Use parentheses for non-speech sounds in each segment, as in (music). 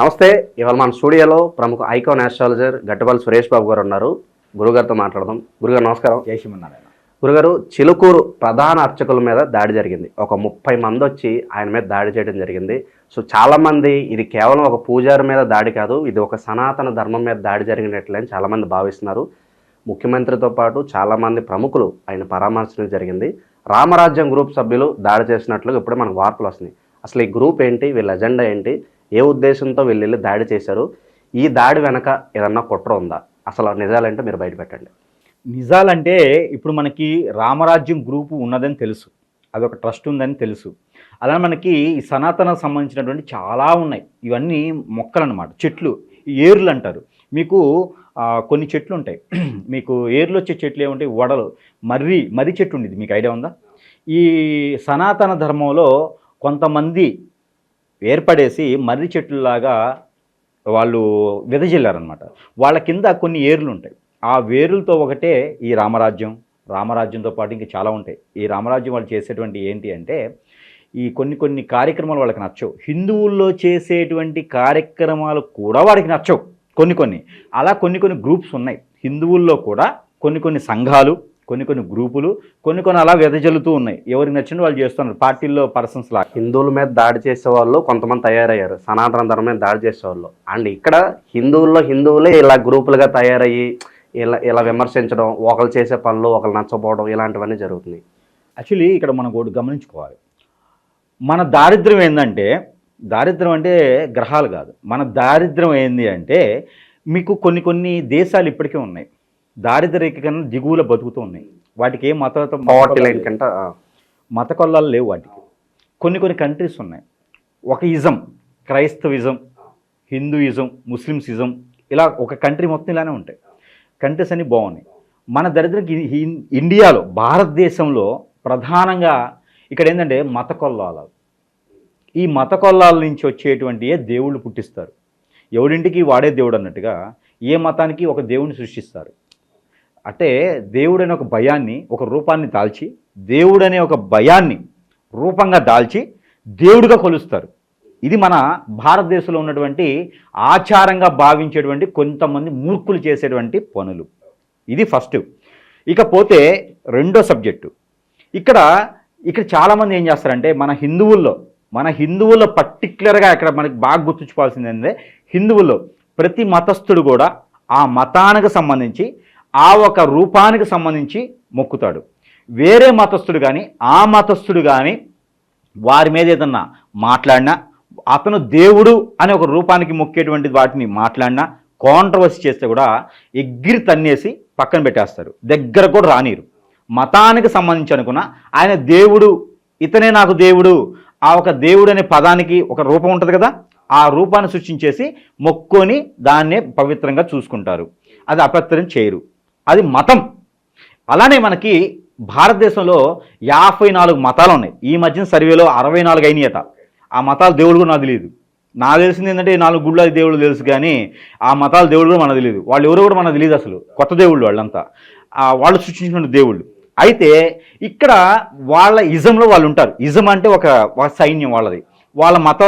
నమస్తే ఇవాళ మన స్టూడియోలో ప్రముఖ ఐకాన్ ఆస్ట్రాలజర్ గట్టపల్లి సురేష్ బాబు గారు ఉన్నారు. గురుగారితో మాట్లాడదాం. గురుగారు నమస్కారం. జయశ్రీమన్నారాయణ గురుగారు చిలుకూరు ప్రధాన అర్చకుల మీద దాడి జరిగింది. ఒక ముప్పై మంది వచ్చి ఆయన మీద దాడి చేయడం జరిగింది. సో చాలా మంది ఇది కేవలం ఒక పూజారి మీద దాడి కాదు ఇది ఒక సనాతన ధర్మం మీద దాడి జరిగినట్లే అని చాలా మంది భావిస్తున్నారు. ముఖ్యమంత్రితో పాటు చాలా మంది ప్రముఖులు ఆయన పరామర్శించడం జరిగింది. రామరాజ్యం గ్రూప్ సభ్యులు దాడి చేసినట్లు ఇప్పుడే మనకు వార్తలు వస్తున్నాయి. అసలు ఈ గ్రూప్ ఏంటి? వీళ్ళ ఎజెండా ఏంటి? ఏ ఉద్దేశంతో వీళ్ళు వెళ్ళి దాడి చేశారు? ఈ దాడి వెనక ఏదన్నా కుట్ర ఉందా? అసలు ఆ నిజాలంటే మీరు బయట పెట్టండి. నిజాలంటే ఇప్పుడు మనకి రామరాజ్యం గ్రూపు ఉన్నదని తెలుసు. అదొక ట్రస్ట్ ఉందని తెలుసు. అలా మనకి ఈ సనాతన సంబంధించినటువంటి చాలా ఉన్నాయి. ఇవన్నీ మొక్కలు అన్నమాట చెట్లు ఏర్లు అంటారు. మీకు కొన్ని చెట్లు ఉంటాయి. (clears throat) మీకు ఏర్లు వచ్చే చెట్లు ఏముంటాయి? వడలు. మర్రి మర్రి చెట్టు ఉండేది. మీకు ఐడియా ఉందా? ఈ సనాతన ధర్మంలో కొంతమంది ఏర్పడేసి మర్రి చెట్లులాగా వాళ్ళు విదజిల్లారనమాట వాళ్ళ కింద కొన్ని ఏర్లు ఉంటాయి. ఆ వేరులతో ఒకటే ఈ రామరాజ్యం రామరాజ్యంతో పాటు ఇంకా చాలా ఉంటాయి. ఈ రామరాజ్యం వాళ్ళు చేసేటువంటి ఏంటి అంటే ఈ కొన్ని కొన్ని కార్యక్రమాలు వాళ్ళకి నచ్చవు. హిందువుల్లో చేసేటువంటి కార్యక్రమాలు కూడా వాడికి నచ్చవు. కొన్ని కొన్ని. అలా కొన్ని కొన్ని గ్రూప్స్ ఉన్నాయి. హిందువుల్లో కూడా కొన్ని కొన్ని సంఘాలు కొన్ని కొన్ని గ్రూపులు కొన్ని కొన్ని అలా వెదజల్లుతూ ఉన్నాయి. ఎవరికి నచ్చిన వాళ్ళు చేస్తున్నారు. పార్టీల్లో పర్సన్స్ లాగా. హిందువుల మీద దాడి చేసే వాళ్ళు కొంతమంది తయారయ్యారు. సనాతన ధర్మం మీద దాడి చేసే వాళ్ళు. అండ్ ఇక్కడ హిందువుల్లో హిందువులే ఇలా గ్రూపులుగా తయారయ్యి ఇలా ఇలా విమర్శించడం ఒకరు చేసే పనులు ఒకరు నచ్చపోవడం ఇలాంటివన్నీ జరుగుతున్నాయి. యాక్చువల్లీ ఇక్కడ మనం ఒకటి గమనించుకోవాలి. మన దారిద్ర్యం ఏంటంటే దారిద్ర్యం అంటే గ్రహాలు కాదు. మన దారిద్ర్యం ఏంది అంటే మీకు కొన్ని కొన్ని దేశాలు ఇప్పటికే ఉన్నాయి. దారిద్ర్య రేఖ కన్నా దిగువలో బతుకుతూ ఉన్నాయి వాటికి ఏ మత మత కొల్లాలు లేవు. వాటికి. కొన్ని కొన్ని కంట్రీస్ ఉన్నాయి. ఒక ఇజం క్రైస్తవిజం హిందూయిజం ముస్లిమ్సిజం ఇలా ఒక కంట్రీ మొత్తం ఇలానే ఉంటాయి. కంట్రీస్ అన్నీ బాగున్నాయి. మన దరిద్రకి ఇండియాలో భారతదేశంలో ప్రధానంగా ఇక్కడ ఏంటంటే మత కొల్లాలు ఈ మత కొల్లాల నుంచి వచ్చేటువంటి దేవుళ్ళు పుట్టిస్తారు. ఎవడింటికి వాడే దేవుడు అన్నట్టుగా ఏ మతానికి ఒక దేవుడిని సృష్టిస్తారు? అంటే దేవుడనే ఒక భయాన్ని ఒక రూపాన్ని దాల్చి దేవుడనే ఒక భయాన్ని రూపంగా దాల్చి దేవుడిగా కొలుస్తారు. ఇది మన భారతదేశంలో ఉన్నటువంటి ఆచారంగా భావించేటువంటి కొంతమంది మూర్ఖులు చేసేటువంటి పనులు. ఇది ఫస్ట్. ఇకపోతే రెండో సబ్జెక్టు. ఇక్కడ ఇక్కడ చాలామంది ఏం చేస్తారంటే మన హిందువుల్లో మన హిందువుల్లో పర్టికులర్గా ఇక్కడ మనకి బాగా గుర్తుంచుకోవాల్సింది ఏంటంటే హిందువుల్లో ప్రతి మతస్థుడు కూడా ఆ మతానికి సంబంధించి ఆ ఒక రూపానికి సంబంధించి మొక్కుతాడు. వేరే మతస్థుడు కానీ ఆ మతస్థుడు కానీ వారి మీద ఏదన్నా మాట్లాడినా అతను దేవుడు అనే ఒక రూపానికి మొక్కేటువంటి వాటిని మాట్లాడినా కాంట్రవర్సీ చేస్తే కూడా ఎగ్గిరి తన్నేసి పక్కన పెట్టేస్తారు దగ్గర కూడా రానిరు మతానికి సంబంధించి అనుకున్న ఆయన దేవుడు ఇతనే నాకు దేవుడు ఆ ఒక దేవుడు అనే పదానికి ఒక రూపం ఉంటుంది కదా ఆ రూపాన్ని సృష్టించేసి మొక్కొని దాన్నే పవిత్రంగా చూసుకుంటారు. అది అపవిత్రం చేయరు. అది మతం. అలానే మనకి భారతదేశంలో యాభై నాలుగు మతాలు ఉన్నాయి. ఈ మధ్యన సర్వేలో అరవై నాలుగు అయినాయట. ఆ మతాల దేవుడు కూడా నాకు తెలియదు. నాకు తెలిసింది ఏంటంటే నాలుగు గుళ్ళ దేవుడు తెలుసు కానీ ఆ మతాల దేవుడు కూడా మనకు తెలియదు. వాళ్ళు ఎవరో కూడా మనకు తెలియదు అసలు. కొత్త దేవుళ్ళు వాళ్ళంతా. వాళ్ళు సృష్టించిన దేవుళ్ళు. అయితే ఇక్కడ వాళ్ళ ఇజంలో వాళ్ళు ఉంటారు. ఇజం అంటే ఒక ఒక సైన్యం వాళ్ళది. వాళ్ళ మత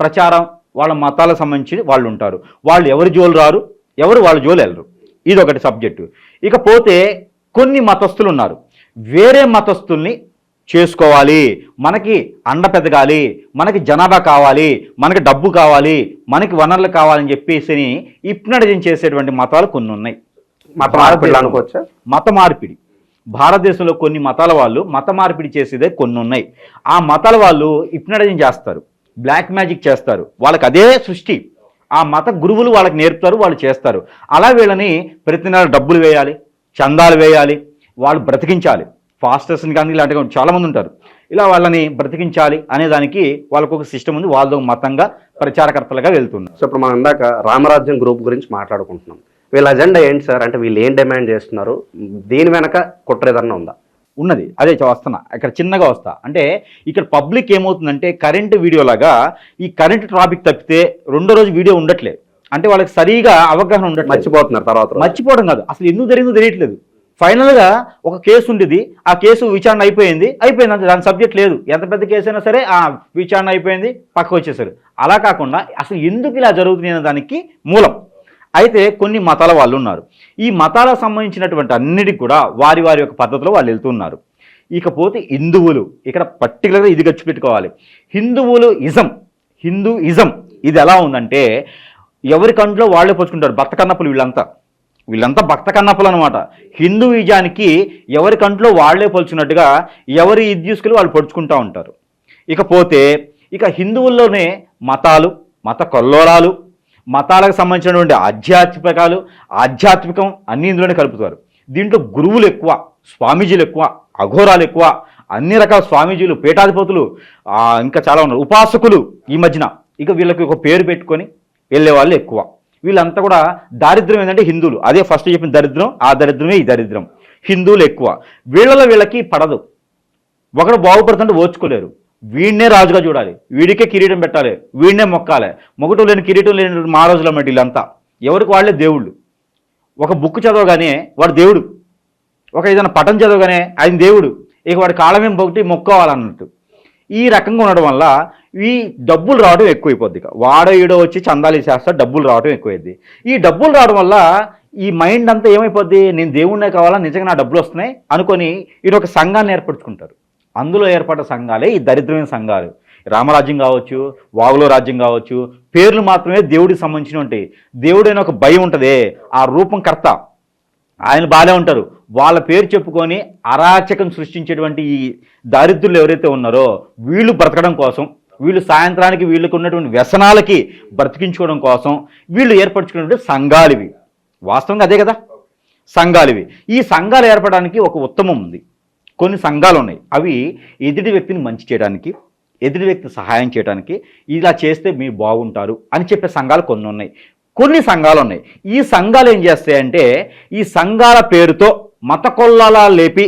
ప్రచారం వాళ్ళ మతాలకు సంబంధించి వాళ్ళు ఉంటారు. వాళ్ళు ఎవరి జోలు రారు? ఎవరు వాళ్ళ జోలు వెళ్ళరు? ఇది ఒకటి సబ్జెక్టు ఇకపోతే కొన్ని మతస్థులు ఉన్నారు వేరే మతస్థుల్ని చేసుకోవాలి. మనకి అండ పెదగాలి. మనకి జనాభా కావాలి. మనకి డబ్బు కావాలి. మనకి వనరులు కావాలని చెప్పేసి ఇప్నడిజం చేసేటువంటి మతాలు కొన్ని ఉన్నాయి మత అనుకోవచ్చా? మత మార్పిడి. భారతదేశంలో కొన్ని మతాల వాళ్ళు మత మార్పిడి చేసేదే కొన్ని ఉన్నాయి ఆ మతాల వాళ్ళు ఇప్నడిజం చేస్తారు. బ్లాక్ మ్యాజిక్ చేస్తారు. వాళ్ళకి అదే సృష్టి. ఆ మత గురువులు వాళ్ళకి నేర్పుతారు వాళ్ళు చేస్తారు. అలా వీళ్ళని ప్రతి నెల డబ్బులు వేయాలి చందాలు వేయాలి వాళ్ళు బ్రతికించాలి. ఫాస్టర్స్ని కానీ ఇలాంటివి చాలామంది ఉంటారు. ఇలా వాళ్ళని బ్రతికించాలి అనే దానికి వాళ్ళకు ఒక సిస్టమ్ ఉంది. వాళ్ళతో మతంగా ప్రచారకర్తలుగా వెళ్తున్నారు సో ఇప్పుడు మనం ఇందాక రామరాజ్యం గ్రూప్ గురించి మాట్లాడుకుంటున్నాం. వీళ్ళ అజెండా ఏంటి సార్? అంటే వీళ్ళు ఏం డిమాండ్ చేస్తున్నారు? దీని వెనక కుట్ర ఏదన్నా ఉందా? ఉన్నది. అదే వస్తున్నా. ఇక్కడ చిన్నగా వస్తా. అంటే ఇక్కడ పబ్లిక్ ఏమవుతుందంటే కరెంట్ వీడియో లాగా ఈ కరెంట్ ట్రాఫిక్ తప్పితే రెండో రోజు వీడియో ఉండట్లేదు. అంటే వాళ్ళకి సరిగా అవగాహన ఉండట్లేదు. మర్చిపోతున్నారు తర్వాత. మర్చిపోవడం కాదు. అసలు ఎందుకు జరిగిందో తెలియట్లేదు. ఫైనల్గా ఒక కేసు ఉండేది. ఆ కేసు విచారణ అయిపోయింది. అయిపోయింది అంతే దాని సబ్జెక్ట్ లేదు. ఎంత పెద్ద కేసు అయినా సరే ఆ విచారణ అయిపోయింది. పక్కకు వచ్చేసారు. అలా కాకుండా అసలు ఎందుకు ఇలా జరుగుతుంది దానికి మూలం. అయితే కొన్ని మతాల వాళ్ళు ఉన్నారు. ఈ మతాలకు సంబంధించినటువంటి అన్నిటికి కూడా వారి వారి యొక్క పద్ధతిలో వాళ్ళు వెళ్తున్నారు ఇకపోతే హిందువులు ఇక్కడ పర్టికులర్గా ఇది ఖర్చు పెట్టుకోవాలి. హిందువులు ఇజం హిందూ ఇజం ఇది ఎలా ఉందంటే ఎవరి కంట్లో వాళ్ళే పోచుకుంటారు భర్త కన్నప్పులు వీళ్ళంతా. వీళ్ళంతా భక్త కన్నప్పులు అనమాట హిందూయిజానికి ఎవరి కంట్లో వాళ్ళే పోల్చున్నట్టుగా ఎవరి ఇది తీసుకుని వాళ్ళు పొడుచుకుంటూ ఉంటారు. ఇకపోతే ఇక హిందువుల్లోనే మతాలు మత కొల్లోలాలు మతాలకు సంబంధించినటువంటి ఆధ్యాత్మికాలు ఆధ్యాత్మికం అన్ని ఇందులోనే కలుపుతారు. దీంట్లో గురువులు ఎక్కువ స్వామీజీలు ఎక్కువ అఘోరాలు ఎక్కువ అన్ని రకాల స్వామీజీలు పీఠాధిపతులు ఇంకా చాలా ఉన్నారు. ఉపాసకులు ఈ మధ్యన ఇక వీళ్ళకి ఒక పేరు పెట్టుకొని వెళ్ళే వాళ్ళు ఎక్కువ. వీళ్ళంతా కూడా దారిద్ర్యం ఏంటంటే హిందువులు. అదే ఫస్ట్ చెప్పిన దరిద్రం ఆ దరిద్రమే ఈ దరిద్రం. హిందువులు ఎక్కువ. వీళ్ళలో వీళ్ళకి పడదు. ఒకడు బాగుపడుతుంటే ఓర్చుకోలేరు. వీడినే రాజుగా చూడాలి. వీడికే కిరీటం పెట్టాలి. వీడినే మొక్కాలి. మొగటం లేని కిరీటం లేని మహారాజుల మట్టి వీళ్ళంతా. ఎవరికి వాళ్ళే దేవుళ్ళు. ఒక బుక్ చదవగానే వాడు దేవుడు. ఒక ఏదైనా పటం చదవగానే ఆయన దేవుడు. ఇక వాడి కాళ్ళమేం పొగటి మొక్కోవాలన్నట్టు. ఈ రకంగా ఉండడం వల్ల ఈ డబ్బులు రావడం ఎక్కువైపోద్ది ఇక. వాడో ఈడో వచ్చి చందాలు వేసేస్తా డబ్బులు రావడం ఎక్కువైద్ది. ఈ డబ్బులు రావడం వల్ల ఈ మైండ్ అంతా ఏమైపోద్ది? నేను దేవుడినే కావాలా? నిజంగా నా డబ్బులు వస్తున్నాయి? అనుకొని ఈడు ఒక సంఘాన్ని ఏర్పరచుకుంటారు. అందులో ఏర్పడ్డ సంఘాలే ఈ దరిద్రమైన సంఘాలు. రామరాజ్యం కావచ్చు వాగులో రాజ్యం కావచ్చు పేర్లు మాత్రమే దేవుడికి సంబంధించిన ఉంటాయి దేవుడైన ఒక భయం ఉంటుంది. ఆ రూపం కర్త. ఆయన బాగానే ఉంటారు. వాళ్ళ పేరు చెప్పుకొని అరాచకం సృష్టించేటువంటి ఈ దారిద్రులు ఎవరైతే ఉన్నారో వీళ్ళు బ్రతకడం కోసం వీళ్ళు సాయంత్రానికి వీళ్ళకు ఉన్నటువంటి వ్యసనాలకి బ్రతికించుకోవడం కోసం వీళ్ళు ఏర్పరచుకున్నటువంటి సంఘాలు ఇవి. వాస్తవంగా అదే కదా? సంఘాలు ఇవి. ఈ సంఘాలు ఏర్పడడానికి ఒక ఉత్తమం ఉంది. కొన్ని సంఘాలు ఉన్నాయి. అవి ఎదుటి వ్యక్తిని మంచి చేయడానికి ఎదుటి వ్యక్తి సహాయం చేయడానికి ఇలా చేస్తే మీరు బాగుంటారు అని చెప్పే సంఘాలు కొన్ని ఉన్నాయి. కొన్ని సంఘాలు ఉన్నాయి. ఈ సంఘాలు ఏం చేస్తాయంటే ఈ సంఘాల పేరుతో మత కొల్లలా లేపి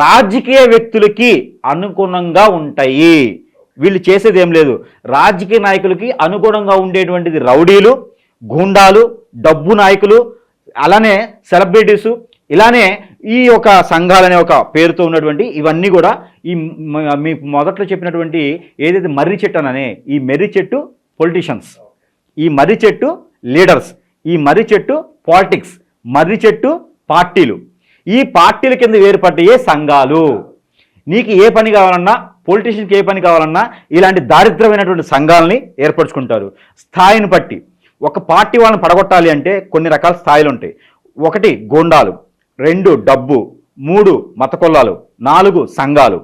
రాజకీయ వ్యక్తులకి అనుగుణంగా ఉంటాయి. వీళ్ళు చేసేది ఏం లేదు. రాజకీయ నాయకులకి అనుగుణంగా ఉండేటువంటిది రౌడీలు గూండాలు డబ్బు నాయకులు అలానే సెలబ్రిటీసు ఇలానే ఈ యొక్క సంఘాలనే ఒక పేరుతో ఉన్నటువంటి ఇవన్నీ కూడా ఈ మీ మొదట్లో చెప్పినటువంటి ఏదైతే మర్రి చెట్టు అననే ఈ మర్రి చెట్టు పొలిటీషియన్స్ ఈ మర్రి చెట్టు లీడర్స్ ఈ మర్రి చెట్టు పాలిటిక్స్ మర్రి చెట్టు పార్టీలు. ఈ పార్టీల కింద వేరుపడ్డయే సంఘాలు? నీకు ఏ పని కావాలన్నా పొలిటీషియన్కి ఏ పని కావాలన్నా ఇలాంటి దారిద్రమైనటువంటి సంఘాలని ఏర్పరచుకుంటారు. స్థాయిని బట్టి. ఒక పార్టీ వాళ్ళని పడగొట్టాలి అంటే కొన్ని రకాల స్థాయిలు ఉంటాయి. ఒకటి గోండాలు. రెండు డబ్బు మూడు మత నాలుగు సంఘాలు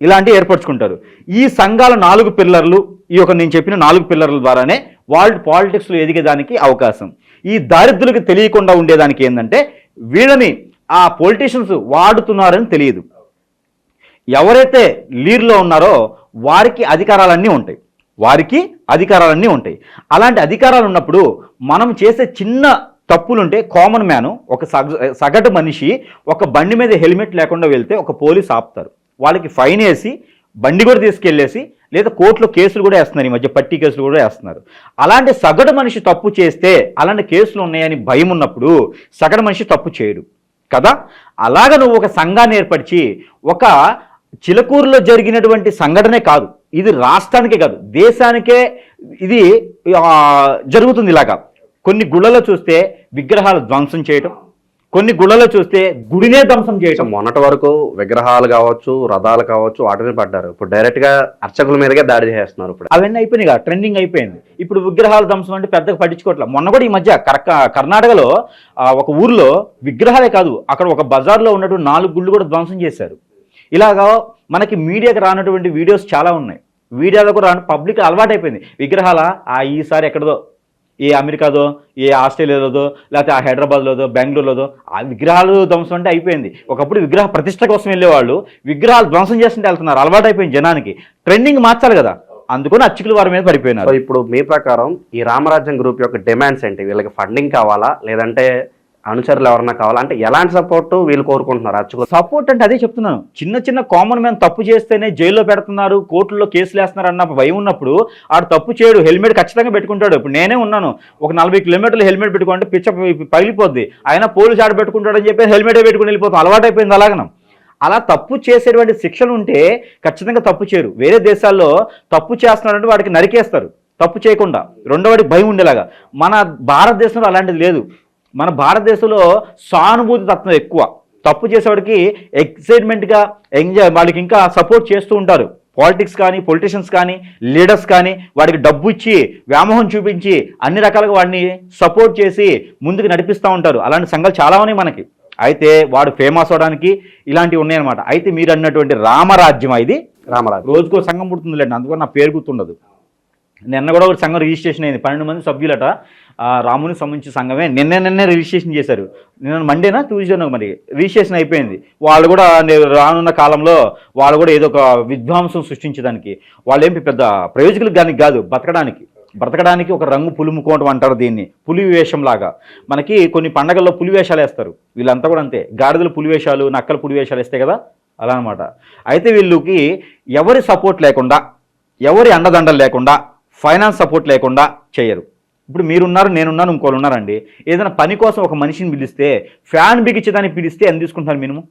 ఇలాంటివి ఏర్పరచుకుంటారు. ఈ సంఘాల నాలుగు పిల్లర్లు ఈ యొక్క నేను చెప్పిన నాలుగు పిల్లర్ల ద్వారానే వాళ్ళు పాలిటిక్స్లో ఎదిగేదానికి అవకాశం. ఈ దారిద్రులకు తెలియకుండా ఉండేదానికి ఏంటంటే వీళ్ళని ఆ పొలిటీషియన్స్ వాడుతున్నారని తెలియదు. ఎవరైతే లీడ్లో ఉన్నారో వారికి అధికారాలన్నీ ఉంటాయి. వారికి అధికారాలన్నీ ఉంటాయి. అలాంటి అధికారాలు ఉన్నప్పుడు మనం చేసే చిన్న తప్పులుంటే కామన్ మ్యాన్ ఒక సగ సగటు మనిషి ఒక బండి మీద హెల్మెట్ లేకుండా వెళ్తే ఒక పోలీస్ ఆపుతారు. వాళ్ళకి ఫైన్ వేసి బండి కూడా తీసుకెళ్ళేసి లేదా కోర్టులో కేసులు కూడా వేస్తున్నారు ఈ మధ్య పట్టి కేసులు కూడా వేస్తున్నారు. అలాంటి సగటు మనిషి తప్పు చేస్తే అలాంటి కేసులు ఉన్నాయని భయం ఉన్నప్పుడు సగటు మనిషి తప్పు చేయడు. కదా? అలాగ నువ్వు ఒక సంఘాన్ని ఏర్పరిచి ఒక చిలకూరులో జరిగినటువంటి సంఘటనే కాదు. ఇది రాష్ట్రానికే కాదు. దేశానికే ఇది జరుగుతుంది ఇలాగా. కొన్ని గుళ్ళలో చూస్తే విగ్రహాలు ధ్వంసం చేయటం కొన్ని గుళ్ళలో చూస్తే గుడినే ధ్వంసం చేయటం. మొన్నటి వరకు విగ్రహాలు కావచ్చు రథాలు కావచ్చు వాటి మీద పడ్డారు. ఇప్పుడు డైరెక్ట్గా అర్చకుల మీదగా దాడి చేస్తున్నారు ఇప్పుడు. అవన్నీ అయిపోయినాయి కదా ట్రెండింగ్ అయిపోయింది. ఇప్పుడు విగ్రహాలు ధ్వంసం అంటే పెద్దగా పట్టించుకోవట్లేదు మొన్న కూడా ఈ మధ్య కర్ణాటకలో ఒక ఊర్లో విగ్రహాలే కాదు అక్కడ ఒక బజార్లో ఉన్నటువంటి నాలుగు గుళ్ళు కూడా ధ్వంసం చేశారు. ఇలాగా మనకి మీడియాకి రానటువంటి వీడియోస్ చాలా ఉన్నాయి. మీడియాలో కూడా రాని పబ్లిక్ అలవాటైపోయింది. విగ్రహాల ఆ ఈసారి ఎక్కడదో ఏ అమెరికాదో ఏ ఆస్ట్రేలియాలోదో లేకపోతే ఆ హైదరాబాద్లోదో బెంగళూరులోదో ఆ విగ్రహాలు ధ్వంసం అంటే అయిపోయింది. ఒకప్పుడు విగ్రహ ప్రతిష్ట కోసం వెళ్ళేవాళ్ళు విగ్రహాలు ధ్వంసం చేస్తుంటే వెళ్తున్నారు. అలవాటు అయిపోయింది జనానికి. ట్రెండింగ్ మార్చాలి కదా. అందుకని అచ్చుకులు వారి మీద పడిపోయినారు. ఇప్పుడు మీ ప్రకారం ఈ రామరాజ్యం గ్రూప్ యొక్క డిమాండ్స్ ఏంటి? వీళ్ళకి ఫండింగ్ కావాలా? లేదంటే అనుచరులు ఎవరన్నా కావాలా? అంటే ఎలాంటి సపోర్ట్ వీళ్ళు కోరుకుంటున్నారు? అర్చకులు. సపోర్ట్ అంటే అదే చెప్తున్నాను. చిన్న చిన్న కామన్ మ్యాన్ తప్పు చేస్తేనే జైల్లో పెడుతున్నారు కోర్టుల్లో కేసులు వేస్తున్నారు అన్న భయం ఉన్నప్పుడు ఆడు తప్పు చేయడు హెల్మెట్ ఖచ్చితంగా పెట్టుకుంటాడు. ఇప్పుడు నేనే ఉన్నాను. ఒక నలభై కిలోమీటర్లు హెల్మెట్ పెట్టుకుంటే పిచ్చ పగిలిపోద్ది. అయినా పోలీసు ఆడ పెట్టుకుంటాడని చెప్పి హెల్మెటే పెట్టుకుని వెళ్ళిపోతాం. అలవాటు అయిపోయింది అలాగనం. అలా తప్పు చేసేటువంటి శిక్షలు ఉంటే ఖచ్చితంగా తప్పు చేయరు. వేరే దేశాల్లో తప్పు చేస్తున్నాడంటే వాడికి నరికేస్తారు. తప్పు చేయకుండా. రెండోవాడికి భయం ఉండేలాగా. మన భారతదేశంలో అలాంటిది లేదు. మన భారతదేశంలో సానుభూతి తత్వం ఎక్కువ. తప్పు చేసేవాడికి ఎక్సైట్మెంట్గా ఎంజాయ్ వాళ్ళకి ఇంకా సపోర్ట్ చేస్తూ ఉంటారు. పాలిటిక్స్ కానీ పొలిటీషియన్స్ కానీ లీడర్స్ కానీ వాడికి డబ్బు ఇచ్చి వ్యామోహం చూపించి అన్ని రకాలుగా వాడిని సపోర్ట్ చేసి ముందుకు నడిపిస్తూ ఉంటారు. అలాంటి సంఘాలు చాలా ఉన్నాయి మనకి. అయితే వాడు ఫేమస్ అవడానికి ఇలాంటివి ఉన్నాయన్నమాట అయితే మీరు అన్నటువంటి రామరాజ్యం ఇది? రామరాజు రోజుకో సంఘం పుడుతుందిలేండి. అందుకని నా పేరు గుర్తుండదు. నిన్న కూడా ఒక సంఘం రిజిస్ట్రేషన్ అయింది. పన్నెండు మంది సభ్యులట. రాముని సంబంధించిన సంఘమే నిన్న నిన్నే రిజిస్ట్రేషన్ చేశారు. నిన్న మండేనా ట్యూస్డేనా మరి? రిజిస్ట్రేషన్ అయిపోయింది. వాళ్ళు కూడా రానున్న కాలంలో వాళ్ళు కూడా ఏదో ఒక విధ్వంసం సృష్టించడానికి వాళ్ళు ఏం పెద్ద ప్రయోజకులు దానికి కాదు బతకడానికి బ్రతకడానికి ఒక రంగు పులుముకోవటం అంటారు దీన్ని. పులి వేషంలాగా. మనకి కొన్ని పండగల్లో పులి వేషాలు వేస్తారు. వీళ్ళంతా కూడా అంతే. గాడిదలు పులి వేషాలు నక్కలు పులి వేషాలు వేస్తాయి కదా? అలా అనమాట అయితే వీళ్ళకి ఎవరి సపోర్ట్ లేకుండా ఎవరి అండదండలు లేకుండా ఫైనాన్స్ సపోర్ట్ లేకుండా చేయరు. ఇప్పుడు మీరున్నారు నేనున్నాను ఇంకోళ్ళు ఉన్నారండి. ఏదైనా పని కోసం ఒక మనిషిని పిలిస్తే ఫ్యాన్ బిగించేదానికి పిలిస్తే ఎంత తీసుకుంటారు మినిమం?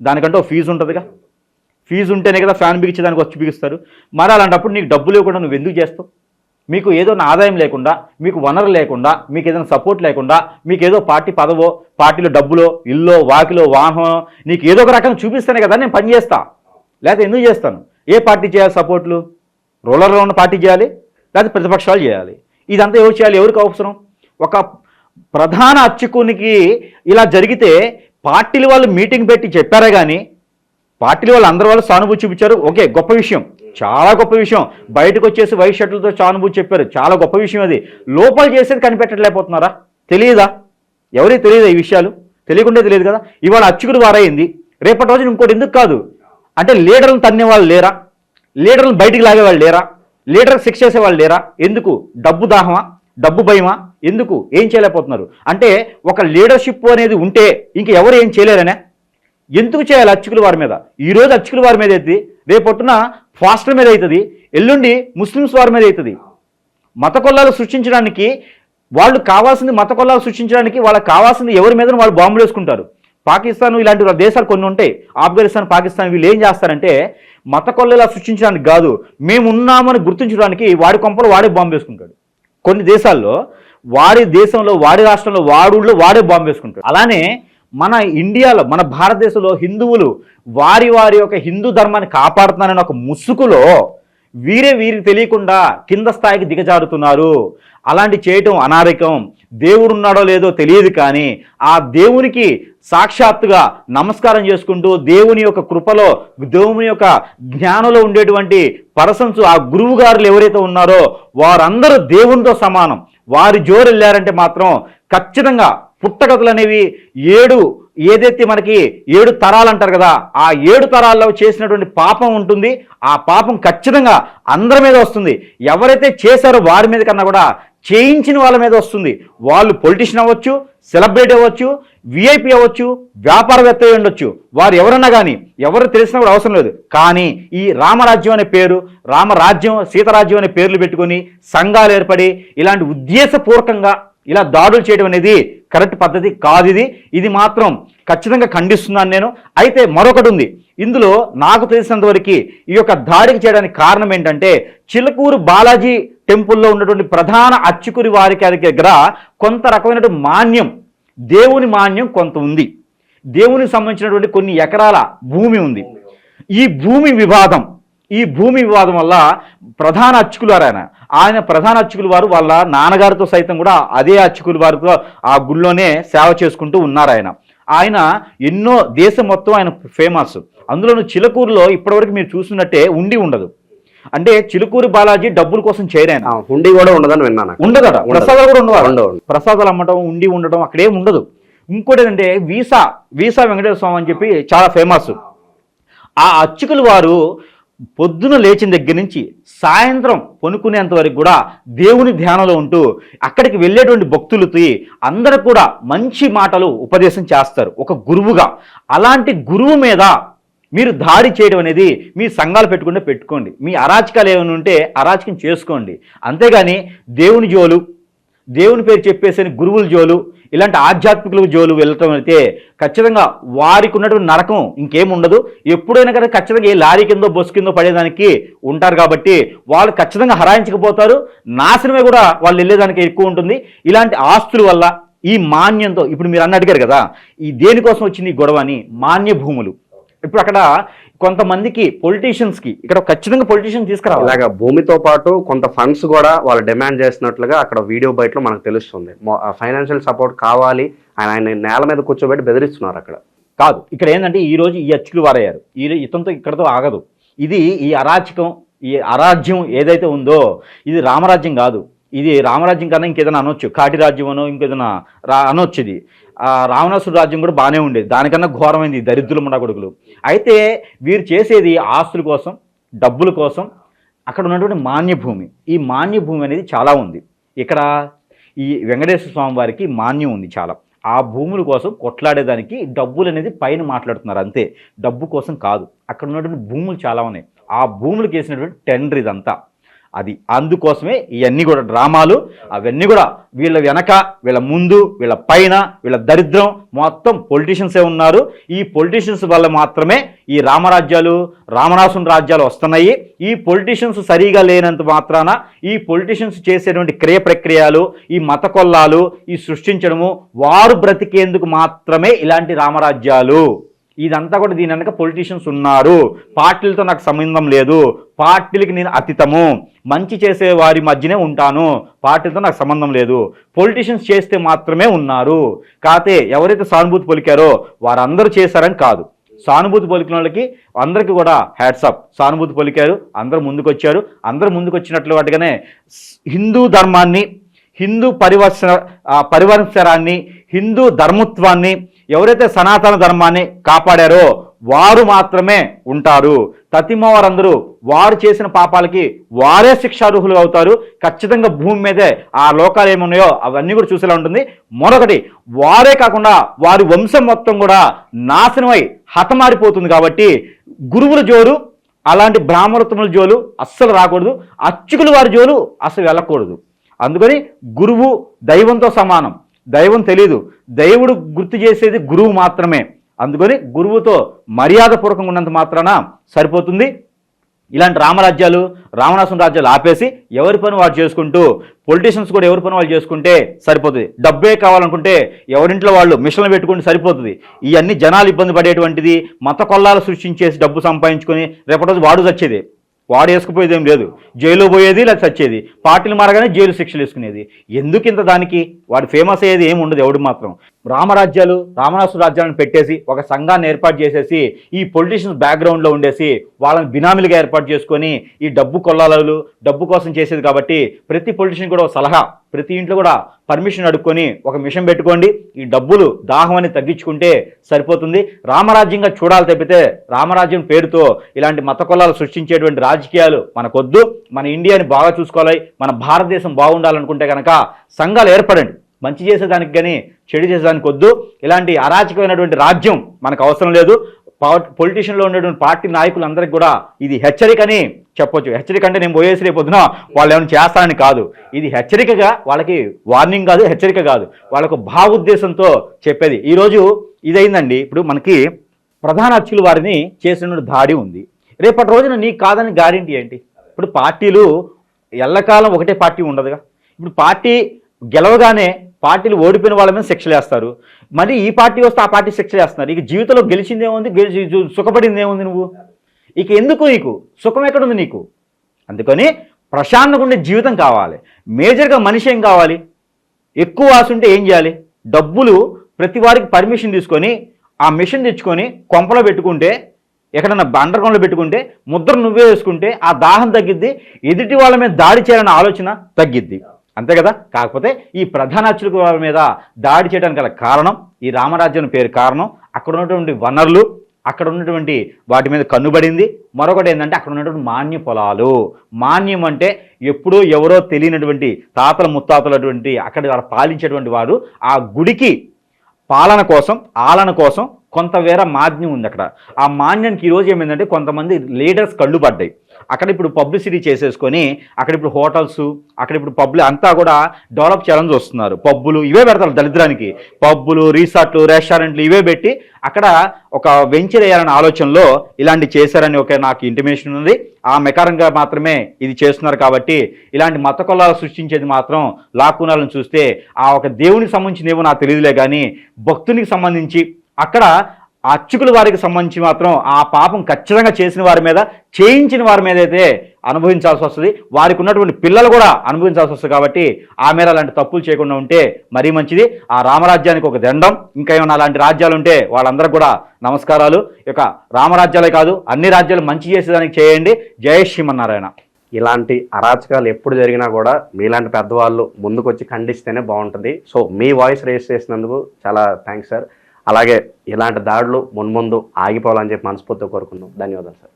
దానికంటే ఒక ఫీజు ఉంటుందిగా. ఫీజు ఉంటేనే కదా ఫ్యాన్ బిగించేదానికి వచ్చి బిగిస్తారు. మరి అలాంటప్పుడు నీకు డబ్బులు లేకుండా నువ్వు ఎందుకు చేస్తావు? మీకు ఏదో నా ఆదాయం లేకుండా మీకు వనరు లేకుండా మీకు ఏదైనా సపోర్ట్ లేకుండా మీకు ఏదో పార్టీ పదవో పార్టీలో డబ్బులో ఇల్లో వాకిలో వాహనం నీకు ఏదో ఒక రకంగా చూపిస్తానే కదా నేను పని చేస్తా. లేకపోతే ఎందుకు చేస్తాను? ఏ పార్టీ చేయాలి సపోర్ట్లు? రూరల్లో ఉన్న పార్టీ చేయాలి లేకపోతే ప్రతిపక్షాలు చేయాలి? ఇదంతా ఎవరు చేయాలి? ఎవరికి అవసరం? ఒక ప్రధాన అర్చకునికి ఇలా జరిగితే పార్టీల వాళ్ళు మీటింగ్ పెట్టి చెప్పారే కానీ పార్టీల వాళ్ళు అందరి వాళ్ళు సానుభూతి చూపించారు. ఓకే గొప్ప విషయం. చాలా గొప్ప విషయం. బయటకు వచ్చేసి వైట్ షర్టులతో సానుభూతి చెప్పారు. చాలా గొప్ప విషయం అది. లోపల చేసేది కనిపెట్టలేకపోతున్నారా? తెలియదా ఎవరికి తెలియదా ఈ విషయాలు? తెలియకుండా తెలియదు కదా. ఇవాళ అచ్చుకుడు వారైంది రేపటి రోజున ఇంకోటి ఎందుకు కాదు? అంటే లీడర్లను తన్నేవాళ్ళు లేరా? లీడర్లను బయటికి లాగేవాళ్ళు లేరా? లీడర్ శిక్ష చేసేవాళ్ళు లేరా? ఎందుకు? డబ్బు దాహమా? డబ్బు భయమా? ఎందుకు? ఏం చేయలేకపోతున్నారు? అంటే ఒక లీడర్షిప్ అనేది ఉంటే ఇంక ఎవరు ఏం చేయలేరనే? ఎందుకు చేయాలి అచ్చుకుల వారి మీద? ఈ రోజు వారి మీద అవుతుంది రేపొట్టున ఫాస్టర్ మీద అవుతుంది ఎల్లుండి ముస్లిమ్స్ వారి మీద అవుతుంది మత కొల్లాలు సృష్టించడానికి వాళ్ళు కావాల్సింది మత కొల్లాలు సృష్టించడానికి వాళ్ళకి కావాల్సింది ఎవరి మీద వాళ్ళు బాంబులు వేసుకుంటారు. పాకిస్తాన్ ఇలాంటి దేశాలు కొన్ని ఉంటాయి. ఆఫ్ఘనిస్తాన్ పాకిస్తాన్ వీళ్ళు ఏం చేస్తారంటే మత కొల్లెలా సృష్టించడానికి కాదు మేము ఉన్నామని గుర్తించడానికి వాడి కొంపలు వాడే బాంబు వేసుకుంటాడు. కొన్ని దేశాల్లో వాడి దేశంలో వాడి రాష్ట్రంలో వాడుల్లో వాడే బాంబు వేసుకుంటాడు. అలానే మన ఇండియాలో మన భారతదేశంలో హిందువులు వారి వారి యొక్క హిందూ ధర్మాన్ని కాపాడుతున్నారని ఒక ముసుగులో వీరే వీరికి తెలియకుండా కింద స్థాయికి దిగజారుతున్నారు. అలాంటి చేయటం అనారోగ్యం. దేవుడున్నాడో లేదో తెలియదు కానీ ఆ దేవునికి సాక్షాత్తుగా నమస్కారం చేసుకుంటూ దేవుని యొక్క కృపలో దేవుని యొక్క జ్ఞానంలో ఉండేటువంటి పర్సన్స్ ఆ గురువు గారులు ఎవరైతే ఉన్నారో వారందరూ దేవునితో సమానం. వారి జోరు వెళ్ళారంటే మాత్రం ఖచ్చితంగా పుట్టగతులు అనేవి ఏడు ఏదైతే మనకి ఏడు తరాలు అంటారు కదా ఆ ఏడు తరాల్లో చేసినటువంటి పాపం ఉంటుంది. ఆ పాపం ఖచ్చితంగా అందరి మీద వస్తుంది. ఎవరైతే చేశారో వారి మీద కన్నా కూడా చేయించిన వాళ్ళ మీద వస్తుంది. వాళ్ళు పొలిటీషియన్ అవ్వచ్చు సెలబ్రిటీ అవ్వచ్చు విఐపి అవ్వచ్చు వ్యాపారవేత్త అయి ఉండొచ్చు. వారు ఎవరన్నా కానీ ఎవరు తెలిసినా కూడా అవసరం లేదు. కానీ ఈ రామరాజ్యం అనే పేరు రామరాజ్యం సీతరాజ్యం అనే పేర్లు పెట్టుకొని సంఘాలు ఏర్పడి ఇలాంటి ఉద్దేశపూర్వకంగా ఇలా దాడులు చేయడం అనేది కరెక్ట్ పద్ధతి కాదు ఇది. ఇది మాత్రం ఖచ్చితంగా ఖండిస్తున్నాను నేను. అయితే మరొకటి ఉంది. ఇందులో నాకు తెలిసినంతవరకు ఈ యొక్క దాడికి చేయడానికి కారణం ఏంటంటే చిలకూరు బాలాజీ టెంపుల్లో ఉన్నటువంటి ప్రధాన అచ్చుకురి వారికి దగ్గర కొంత రకమైనటువంటి మాన్యం దేవుని మాన్యం కొంత ఉంది. దేవునికి సంబంధించినటువంటి కొన్ని ఎకరాల భూమి ఉంది. ఈ భూమి వివాదం ఈ భూమి వివాదం వల్ల ప్రధాన అర్చకులు ఆయన ప్రధాన అర్చకులు వారు వాళ్ళ నాన్నగారితో సైతం కూడా అదే అర్చకులు వారితో ఆ గుళ్ళోనే సేవ చేసుకుంటూ ఉన్నారు ఆయన. ఆయన ఎన్నో దేశం మొత్తం ఆయన ఫేమస్ అందులోను చిలకూరులో ఇప్పటివరకు మీరు చూస్తున్నట్టే ఉండి ఉండదు. అంటే చిలుకూరు బాలాజీ డబ్బుల కోసం చేయరాయన ఆ, హుండీ కూడా ఉండదని విన్నాను ఉండదట ఉండదు. ప్రసాదాలు కూడా ఉండవు. ప్రసాదాలు అమ్మటం ఉండి ఉండటం అక్కడేం ఉండదు. ఇంకోటి ఏంటంటే వీసా వీసా వెంకటేశ్వర స్వామి అని చెప్పి చాలా ఫేమస్ ఆ అర్చకులు వారు పొద్దున లేచిన దగ్గర నుంచి సాయంత్రం పొనుకునేంత వరకు కూడా దేవుని ధ్యానంలో ఉంటూ అక్కడికి వెళ్ళేటువంటి భక్తులతో అందరూ కూడా మంచి మాటలు ఉపదేశం చేస్తారు. ఒక గురువుగా. అలాంటి గురువు మీద మీరు దాడి చేయడం అనేది మీ సంఘాలు పెట్టుకుంటే పెట్టుకోండి. మీ అరాచకాలు ఏమైనా ఉంటే అరాచకం చేసుకోండి. అంతేగాని దేవుని జోలు దేవుని పేరు చెప్పేసి గురువుల జోలు ఇలాంటి ఆధ్యాత్మికుల జోలు వెళ్ళటం అయితే ఖచ్చితంగా వారికి ఉన్నటువంటి నరకం ఇంకేముండదు. ఎప్పుడైనా కదా ఖచ్చితంగా ఏ లారీ కిందో బస్సు కిందో పడేదానికి ఉంటారు కాబట్టి వాళ్ళు ఖచ్చితంగా హరాయించకపోతారు. నాశనమే కూడా వాళ్ళు వెళ్ళేదానికి ఎక్కువ ఉంటుంది. ఇలాంటి ఆస్తుల వల్ల ఈ మాన్యంతో ఇప్పుడు మీరు అన్న అడిగారు కదా ఈ దేనికోసం వచ్చింది ఈ గొడవ అని మాన్య భూములు ఇప్పుడు అక్కడ కొంతమందికి పొలిటీషియన్స్కి ఇక్కడ ఖచ్చితంగా పొలిటీషియన్ తీసుకురావాలి. ఇలాగ భూమితో పాటు కొంత ఫండ్స్ కూడా వాళ్ళు డిమాండ్ చేసినట్లుగా అక్కడ వీడియో బయటలో మనకు తెలుస్తుంది. ఫైనాన్షియల్ సపోర్ట్ కావాలి ఆయన ఆయన నేల మీద కూర్చోబెట్టి బెదిరిస్తున్నారు అక్కడ. కాదు ఇక్కడ ఏంటంటే ఈ రోజు ఈ అచ్చులు వారయ్యారు. ఈ ఇతంతో ఇక్కడతో ఆగదు. ఇది ఈ అరాచకం ఈ అరాజ్యం ఏదైతే ఉందో ఇది రామరాజ్యం కాదు. ఇది రామరాజ్యం కన్నా ఇంకేదైనా అనొచ్చు. కాటి రాజ్యం అనో ఇంకేదైనా రా అనొచ్చు ఇది. ఆ రావణాసుడు రాజ్యం కూడా బాగానే ఉండేది. దానికన్నా ఘోరమైంది దరిద్రులు ఉండగొడుగులు అయితే వీరు చేసేది ఆస్తుల కోసం డబ్బుల కోసం. అక్కడ ఉన్నటువంటి మాన్యభూమి. ఈ మాన్యభూమి అనేది చాలా ఉంది. ఇక్కడ ఈ వెంకటేశ్వర స్వామి వారికి మాన్యం ఉంది చాలా. ఆ భూముల కోసం కొట్లాడేదానికి డబ్బులు అనేది పైన మాట్లాడుతున్నారు. అంతే. డబ్బు కోసం కాదు. అక్కడ ఉన్నటువంటి భూములు చాలా ఉన్నాయి. ఆ భూములకు వేసినటువంటి టెండర్ ఇదంతా. అది అందుకోసమే ఇవన్నీ కూడా డ్రామాలు అవన్నీ కూడా వీళ్ళ వెనక వీళ్ళ ముందు వీళ్ళ పైన వీళ్ళ దరిద్రం మొత్తం పొలిటీషియన్సే ఉన్నారు. ఈ పొలిటీషియన్స్ వల్ల మాత్రమే ఈ రామరాజ్యాలు రామనాసుని రాజ్యాలు వస్తున్నాయి. ఈ పొలిటీషియన్స్ సరిగా లేనంత మాత్రాన ఈ పొలిటీషియన్స్ చేసేటువంటి క్రియ ప్రక్రియలు ఈ మత కొల్లాలు ఈ సృష్టించడము వారు బ్రతికేందుకు మాత్రమే ఇలాంటి రామరాజ్యాలు. ఇదంతా కూడా దీని వెనక పొలిటీషియన్స్ ఉన్నారు. పార్టీలతో నాకు సంబంధం లేదు. పార్టీలకి నేను అతీతము. మంచి చేసే వారి మధ్యనే ఉంటాను. పార్టీలతో నాకు సంబంధం లేదు. పొలిటీషియన్స్ చేస్తే మాత్రమే ఉన్నారు. కాతే ఎవరైతే సానుభూతి పలికారో వారందరూ చేశారని కాదు. సానుభూతి పలికిన వాళ్ళకి అందరికీ కూడా హ్యాట్సప్ సానుభూతి పలికారు అందరూ ముందుకొచ్చారు. అందరూ ముందుకు వచ్చినట్లు వాటిగానే హిందూ ధర్మాన్ని హిందూ పరివర్ష ఆ, హిందూ ధర్మత్వాన్ని ఎవరైతే సనాతన ధర్మాన్ని కాపాడారో వారు మాత్రమే ఉంటారు. తతిమ వారందరూ వారు చేసిన పాపాలకి వారే శిక్షార్హులు అవుతారు. ఖచ్చితంగా భూమి మీదే ఆ లోకాలు ఏమున్నాయో అవన్నీ కూడా చూసేలా ఉంటుంది. మరొకటి వారే కాకుండా వారి వంశం మొత్తం కూడా నాశనమై హతమారిపోతుంది కాబట్టి గురువుల జోరు అలాంటి బ్రాహ్మణత్వముల జోలు అస్సలు రాకూడదు. అచ్చుకుల వారి జోలు అస్సలు వెళ్ళకూడదు. అందుకని గురువు దైవంతో సమానం. దైవం తెలీదు. దైవుడు గుర్తు చేసేది గురువు మాత్రమే. అందుకని గురువుతో మర్యాదపూర్వకంగా ఉన్నంత మాత్రాన సరిపోతుంది. ఇలాంటి రామరాజ్యాలు రామనాసం రాజ్యాలు ఆపేసి ఎవరి పని వాళ్ళు చేసుకుంటూ పొలిటీషియన్స్ కూడా ఎవరి పని వాళ్ళు చేసుకుంటే సరిపోతుంది. డబ్బే కావాలనుకుంటే ఎవరింట్లో వాళ్ళు మిషన్లు పెట్టుకుంటే సరిపోతుంది. ఇవన్నీ జనాలు ఇబ్బంది పడేటువంటిది మత కొల్లాలు సృష్టించేసి డబ్బు సంపాదించుకొని రేపటి రోజు వాడు వచ్చేది వాడు వేసుకుపోయేది ఏం లేదు. జైలు పోయేది లేదా చచ్చేది. పార్టీలు మారగానే జైలు శిక్షలు వేసుకునేది. ఎందుకు ఇంత దానికి? వాడు ఫేమస్ అయ్యేది ఏమి ఉండదు ఎవడు మాత్రం. రామరాజ్యాలు రామరాసు రాజ్యాలను పెట్టేసి ఒక సంఘాన్ని ఏర్పాటు చేసేసి ఈ పొలిటీషియన్స్ బ్యాక్గ్రౌండ్లో ఉండేసి వాళ్ళని బినామీలుగా ఏర్పాటు చేసుకొని ఈ డబ్బు కొల్లాలలు డబ్బు కోసం చేసేది కాబట్టి ప్రతి పొలిటీషియన్ కూడా ఒక సలహా ప్రతి ఇంట్లో కూడా పర్మిషన్ అడుక్కొని ఒక మిషన్ పెట్టుకోండి. ఈ డబ్బులు దాహం అని తగ్గించుకుంటే సరిపోతుంది. రామరాజ్యంగా చూడాలి తప్పితే రామరాజ్యం పేరుతో ఇలాంటి మత కొల్లాలు సృష్టించేటువంటి రాజకీయాలు మనకొద్దు. మన ఇండియాని బాగా చూసుకోవాలి. మన భారతదేశం బాగుండాలనుకుంటే కనుక సంఘాలు ఏర్పడండి. మంచి చేసేదానికి కానీ చెడు చేసేదానికి వద్దు. ఇలాంటి అరాచకమైనటువంటి రాజ్యం మనకు అవసరం లేదు. పొలిటీషియన్లో ఉండేటువంటి పార్టీ నాయకులందరికీ కూడా ఇది హెచ్చరిక అని చెప్పొచ్చు. హెచ్చరిక అంటే నేను పోయేసి రేపు పొద్దున వాళ్ళు ఏమైనా చేస్తానని కాదు. ఇది హెచ్చరికగా వాళ్ళకి వార్నింగ్ కాదు హెచ్చరిక కాదు. వాళ్ళకు భావోద్దేశంతో చెప్పేది. ఈరోజు ఇదైందండి. ఇప్పుడు మనకి ప్రధాన అచ్చులు వారిని చేసిన దాడి ఉంది. రేపటి రోజున నీకు కాదని గ్యారెంటీ ఏంటి? ఇప్పుడు పార్టీలు ఎల్లకాలం ఒకటే పార్టీ ఉండదుగా. ఇప్పుడు పార్టీ గెలవగానే పార్టీలు ఓడిపోయిన వాళ్ళ మీద శిక్షలు వేస్తారు మరి ఈ పార్టీ వస్తే ఆ పార్టీ శిక్షలు వేస్తున్నారు ఇక జీవితంలో గెలిచిందేముంది గెలిచి సుఖపడింది ఏముంది నువ్వు. ఇక ఎందుకు నీకు? సుఖం ఎక్కడుంది నీకు? అందుకని ప్రశాంతంగా ఉండే జీవితం కావాలి. మేజర్గా మనిషి ఏం కావాలి? ఎక్కువ ఆశ ఉంటే ఏం చేయాలి? డబ్బులు ప్రతి వారికి పర్మిషన్ తీసుకొని ఆ మిషన్ తెచ్చుకొని కొంపలో పెట్టుకుంటే ఎక్కడన్నా అండర్ పెట్టుకుంటే ముద్ర నువ్వే వేసుకుంటే ఆ దాహం తగ్గిద్ది ఎదుటి వాళ్ళ మీద దాడి చేయాలన్న ఆలోచన తగ్గిద్ది. అంతే కదా? కాకపోతే ఈ ప్రధాన అర్చకుల వారి మీద దాడి చేయడానికి గల కారణం ఈ రామరాజ్యం పేరు కారణం అక్కడ ఉన్నటువంటి వనరులు అక్కడ ఉన్నటువంటి వాటి మీద కన్నుబడింది. మరొకటి ఏంటంటే అక్కడ ఉన్నటువంటి మాన్య పొలాలు. మాన్యం అంటే ఎప్పుడో ఎవరో తెలియనటువంటి తాతల ముత్తాతలటువంటి అక్కడ పాలించేటువంటి వారు ఆ గుడికి పాలన కోసం ఆలన కోసం కొంత వేర మాన్యం ఉంది అక్కడ. ఆ మాన్యానికి ఈరోజు ఏమైందంటే కొంతమంది లీడర్స్ కళ్ళు పడ్డాయి. అక్కడ ఇప్పుడు పబ్లిసిటీ చేసేసుకొని అక్కడ ఇప్పుడు హోటల్స్ అక్కడ ఇప్పుడు పబ్లు అంతా కూడా డెవలప్ చేయాలని చూస్తున్నారు. పబ్బులు ఇవే పెడతారు దరిద్రానికి పబ్బులు రిసార్ట్లు రెస్టారెంట్లు ఇవే పెట్టి అక్కడ ఒక వెంచర్ వేయాలనే ఆలోచనలో ఇలాంటి చేశారని ఒక నాకు ఇంటిమేషన్ ఉంది. ఆ మెకారంగా మాత్రమే ఇది చేస్తున్నారు కాబట్టి ఇలాంటి మత కొల్లాలు సృష్టించేది మాత్రం లాక్కునాలను చూస్తే ఆ ఒక దేవునికి సంబంధించిన ఏమో నాకు తెలియదులే కానీ భక్తునికి సంబంధించి అక్కడ అర్చకుల వారికి సంబంధించి మాత్రం ఆ పాపం ఖచ్చితంగా చేసిన వారి మీద చేయించిన వారి మీద అయితే అనుభవించాల్సి వస్తుంది. వారికి ఉన్నటువంటి పిల్లలు కూడా అనుభవించాల్సి వస్తుంది కాబట్టి ఆ మేర అలాంటి తప్పులు చేయకుండా ఉంటే మరీ మంచిది. ఆ రామరాజ్యానికి ఒక దండం ఇంకా ఏమైనా అలాంటి రాజ్యాలు ఉంటే వాళ్ళందరికీ కూడా నమస్కారాలు. ఇక యొక్క రామరాజ్యాలే కాదు అన్ని రాజ్యాలు మంచి చేసేదానికి చేయండి. జయ శ్రీమన్నారాయణ. ఇలాంటి అరాచకాలు ఎప్పుడు జరిగినా కూడా మీలాంటి పెద్దవాళ్ళు ముందుకు వచ్చి ఖండిస్తేనే బాగుంటుంది. సో మీ వాయిస్ రేస్ చేసినందుకు చాలా థ్యాంక్స్ సార్. అలాగే ఇలాంటి దాడులు మున్ముందు ఆగిపోవాలని చెప్పి మనస్ఫూర్తిగా కోరుకున్నాం ధన్యవాదాలు సార్.